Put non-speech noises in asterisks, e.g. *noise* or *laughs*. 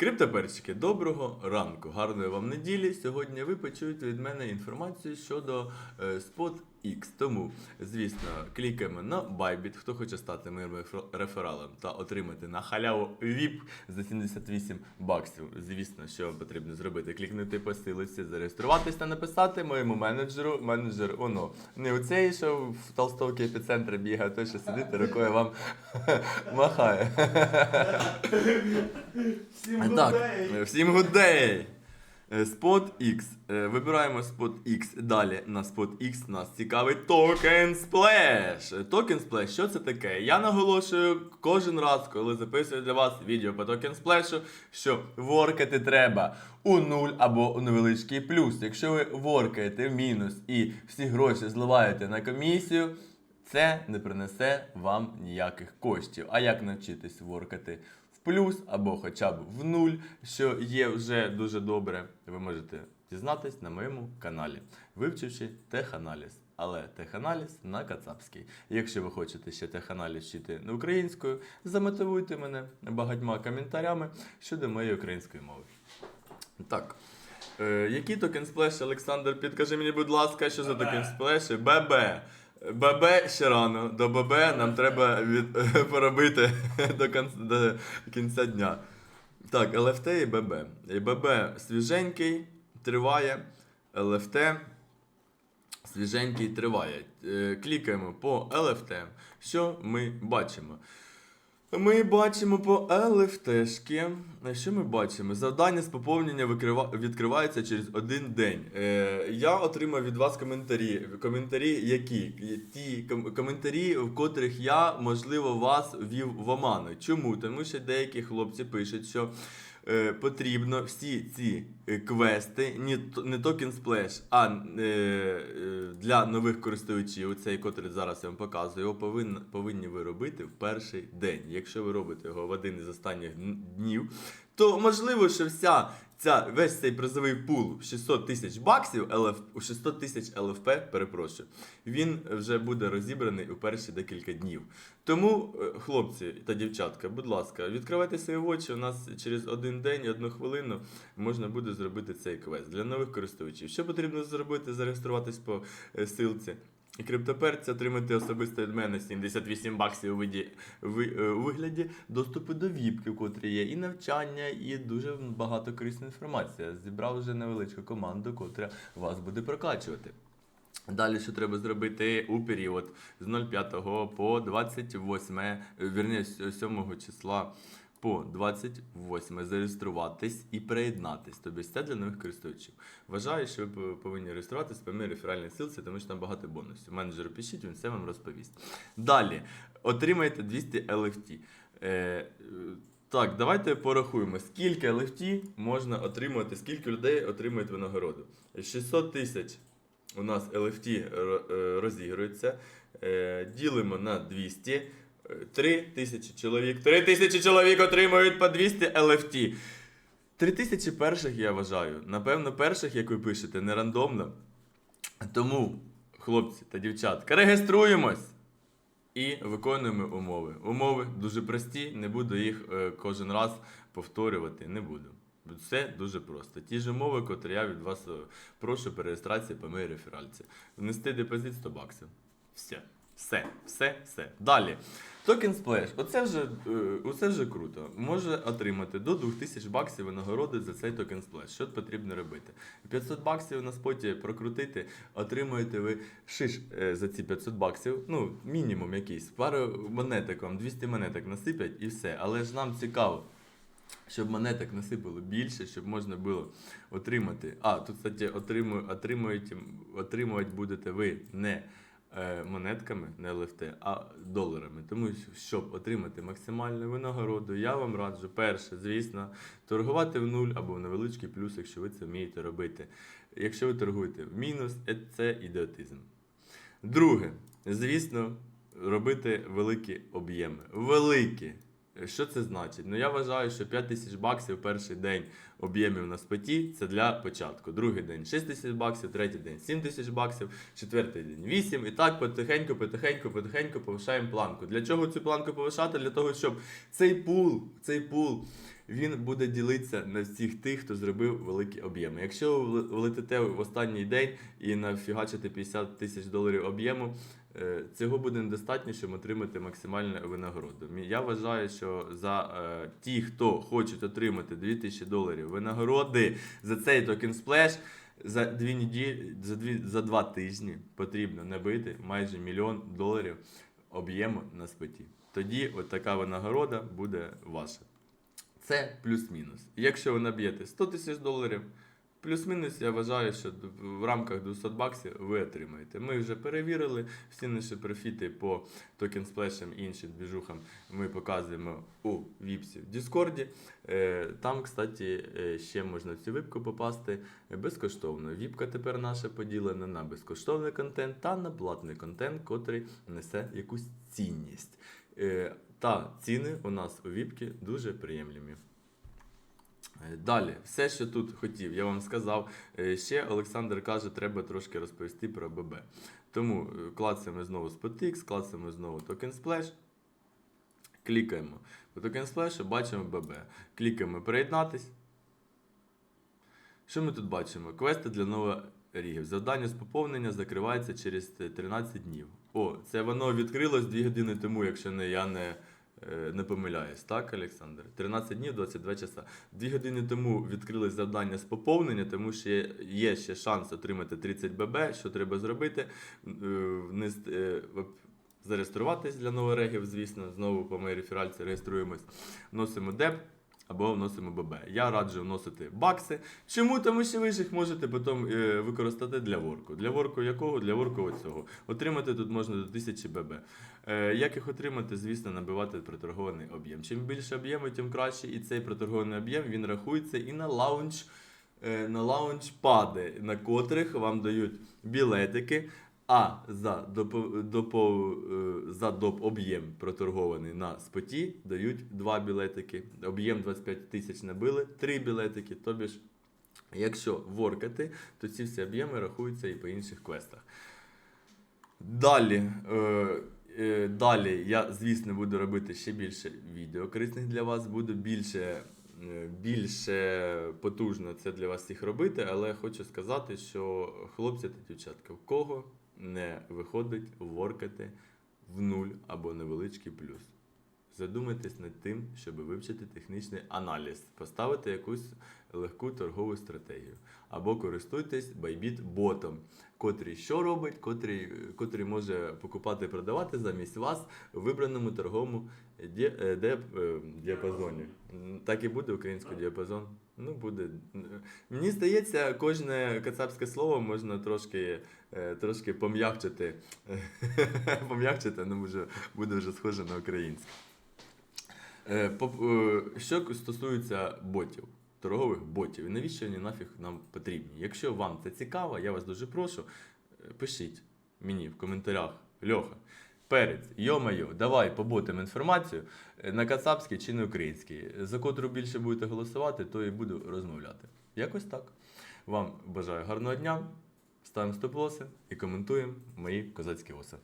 Криптоперчики, доброго ранку, гарної вам неділі. Сьогодні ви почуєте від мене інформацію щодо е, SpotX. Тому, звісно, клікаємо на Bybit, хто хоче стати моїм рефералом та отримати на халяву VIP за 78 баксів. Звісно, що вам потрібно зробити? Клікнути по силиці, зареєструватись та написати моєму менеджеру. Менеджер, оно, не оцей, що в толстовці епіцентра бігає, а той, що сидить і рукою вам *laughs* махає. Всім гудей! всім гудей! Е, Spot X. Е, Вибираємо Spot X. Далі на Spot X нас цікавить Token Splash. Token Splash, що це таке? Я наголошую кожен раз, коли записую для вас відео по Token Splash, що воркати треба у нуль або у невеличкий плюс. Якщо ви воркаєте в мінус і всі гроші зливаєте на комісію, це не принесе вам ніяких коштів. А як навчитись воркати плюс або хоча б в нуль, що є вже дуже добре, ви можете дізнатись на моєму каналі, вивчивши теханаліз. Але теханаліз на кацапський. Якщо ви хочете ще теханаліз вчити українською, замотивуйте мене багатьма коментарями щодо моєї української мови. Так. Е, які токен сплеші, Олександр, підкажи мені, будь ласка, що за токен сплеші? ББ. ББ ще рано. До ББ нам треба від, *laughs* поробити *laughs* до, кон- до кінця дня. Так, ЛФТ і ББ. І ББ свіженький, триває. ЛФТ свіженький триває. Е, Клікаємо по ЛФТ. Що ми бачимо? Ми бачимо по ЛФТшки. Що ми бачимо? Завдання з поповнення викрива- відкривається через один день. Е, я отримав від вас коментарі. Коментарі які? Ті ком- коментарі, в котрих я, можливо, вас ввів в оману. Чому? Тому що деякі хлопці пишуть, що е, потрібно всі ці квести, не, не токен сплеш, а е, е, для нових користувачів, цей, котрий зараз я вам показую, його повинні, повинні ви робити в перший день. Якщо ви робите його в один із останніх днів, то можливо, що вся ця весь цей призовий пул в 600 тисяч баксів, у 600 тисяч ЛФП, перепрошую, він вже буде розібраний у перші декілька днів. Тому, е, хлопці та дівчатка, будь ласка, відкривайте свої очі. У нас через один день одну хвилину можна буде зробити цей квест для нових користувачів. Що потрібно зробити? Зареєструватись по е, силці. І криптоперця отримати особисто від мене 78 баксів у, виді, ви- е, у вигляді доступу до віпки, в котрій є і навчання, і дуже багато корисної інформації. Зібрав вже невеличку команду, котра вас буде прокачувати. Далі, що треба зробити у період з 05 по 28, е, вірні, з 7 числа по 28 зареєструватись і приєднатись. Тобто це для нових користувачів. Вважаю, що ви повинні реєструватись по моїй реферальній силці, тому що там багато бонусів. Менеджеру пишіть, він все вам розповість. Далі, отримайте 200 LFT. Е, е, так, давайте порахуємо, скільки LFT можна отримати, скільки людей отримують винагороду. 600 тисяч у нас LFT е, розігрується. Е, Ділимо на 200. Е, 3 тисячі чоловік. 3 тисячі чоловік отримують по 200 LFT. 3 тисячі перших, я вважаю. Напевно, перших, як ви пишете, не рандомно. Тому, хлопці та дівчатка, реєструємось і виконуємо умови. Умови дуже прості, не буду їх е, кожен раз повторювати, не буду. Все дуже просто. Ті ж умови, котрі я від вас е, прошу при реєстрації по моїй реферальці. Внести депозит 100 баксів. Все. Все, все, все. Далі. Токен Splash. Оце вже, е, оце вже круто. Може отримати до 2000 баксів винагороди за цей токен Splash. Що потрібно робити? 500 баксів на споті прокрутити, отримуєте ви шиш е, за ці 500 баксів. Ну, мінімум якийсь. Пару монеток вам, 200 монеток насиплять і все. Але ж нам цікаво. Щоб монеток насипало більше, щоб можна було отримати. А, тут, кстати, отримую, отримуєте, отримувати будете ви не монетками, не ЛФТ, а доларами. Тому щоб отримати максимальну винагороду, я вам раджу, перше, звісно, торгувати в нуль або в невеличкий плюс, якщо ви це вмієте робити. Якщо ви торгуєте в мінус, е, це ідіотизм. Друге, звісно, робити великі об'єми. Великі. Що це значить? Ну я вважаю, що 5 тисяч баксів перший день об'ємів на споті це для початку. Другий день 6 тисяч баксів, третій день 7 тисяч баксів, четвертий день 8. І так потихеньку, потихеньку, потихеньку повишаємо планку. Для чого цю планку повишати? Для того, щоб цей пул, цей пул він буде ділитися на всіх тих, хто зробив великі об'єми. Якщо ви влетите в останній день і нафігачите 50 тисяч доларів об'єму, цього буде недостатньо, щоб отримати максимальну винагороду. Я вважаю, що за е, ті, хто хочуть отримати 2000 доларів винагороди за цей токен сплеш, за дві неділі, за дві за два тижні потрібно набити майже мільйон доларів об'єму на споті. Тоді от така винагорода буде ваша. Це плюс-мінус. Якщо ви наб'єте 100 тисяч доларів, плюс-мінус, я вважаю, що в рамках 200 баксів ви отримаєте. Ми вже перевірили всі наші профіти по токен сплешам і іншим двіжухам. Ми показуємо у Віпсі в Діскорді. Е, Там, кстати, е, ще можна в цю випку попасти безкоштовно. Віпка тепер наша поділена на безкоштовний контент та на платний контент, котрий несе якусь цінність. Е, Та ціни у нас у Віпки дуже приємлемі. Е, Далі, все, що тут хотів, я вам сказав. Е, Ще Олександр каже, треба трошки розповісти про ББ. Тому е, клацаємо знову SpotX, клацаємо знову Token Splash. Клікаємо по Token Splash, бачимо ББ. Клікаємо приєднатись. Що ми тут бачимо? Квести для новорігів. Завдання з поповнення закривається через 13 днів. О, це воно відкрилось 2 години тому, якщо не, я не, не помиляюсь. Так, Олександр? 13 днів, 22 часа. Дві години тому відкрились завдання з поповнення, тому що є- ще шанс отримати 30 ББ. Що треба зробити? Вниз внести, е, Зареєструватись для новорегів, звісно, знову по моїй реферальці реєструємось, вносимо деп або вносимо ББ. Я раджу вносити бакси. Чому? Тому що ви ж їх можете потім е, використати для ворку. Для ворку якого? Для ворку оцього. Отримати тут можна до 1000 ББ. Е, як їх отримати? Звісно, набивати проторгований об'єм. Чим більше об'єму, тим краще. І цей проторгований об'єм він рахується і на лаунч. е, На лаунчпади, на котрих вам дають білетики, а за допо, допо, е, за доп об'єм проторгований на споті дають два білетики. Об'єм 25 тисяч набили, три білетики. Тобі ж, якщо воркати, то ці всі об'єми рахуються і по інших квестах. Далі. Е, е, Далі я, звісно, буду робити ще більше відео корисних для вас, буду більше, е, більше потужно це для вас всіх робити, але хочу сказати, що хлопці та дівчатка, в кого не виходить воркати в нуль або невеличкий плюс. Задумайтесь над тим, щоб вивчити технічний аналіз, поставити якусь легку торгову стратегію. Або користуйтесь Bybit ботом, котрий що робить, котрий, котрий може покупати і продавати замість вас в вибраному торговому е, е, діапазоні. Так і буде український діапазон. Ну, буде. Мені здається, кожне кацапське слово можна трошки, е, трошки пом'якчити. *laughs* пом'якчити, ну, може, буде вже схоже на українське. Е, е, Що стосується ботів, торгових ботів, і навіщо вони нафіг нам потрібні? Якщо вам це цікаво, я вас дуже прошу, пишіть мені в коментарях, Льоха, перець, йо-майо, давай побутим інформацію е, на кацапській чи на українській. За котру більше будете голосувати, то і буду розмовляти. Якось так. Вам бажаю гарного дня, ставимо стоп-лоси і коментуємо мої козацькі оси.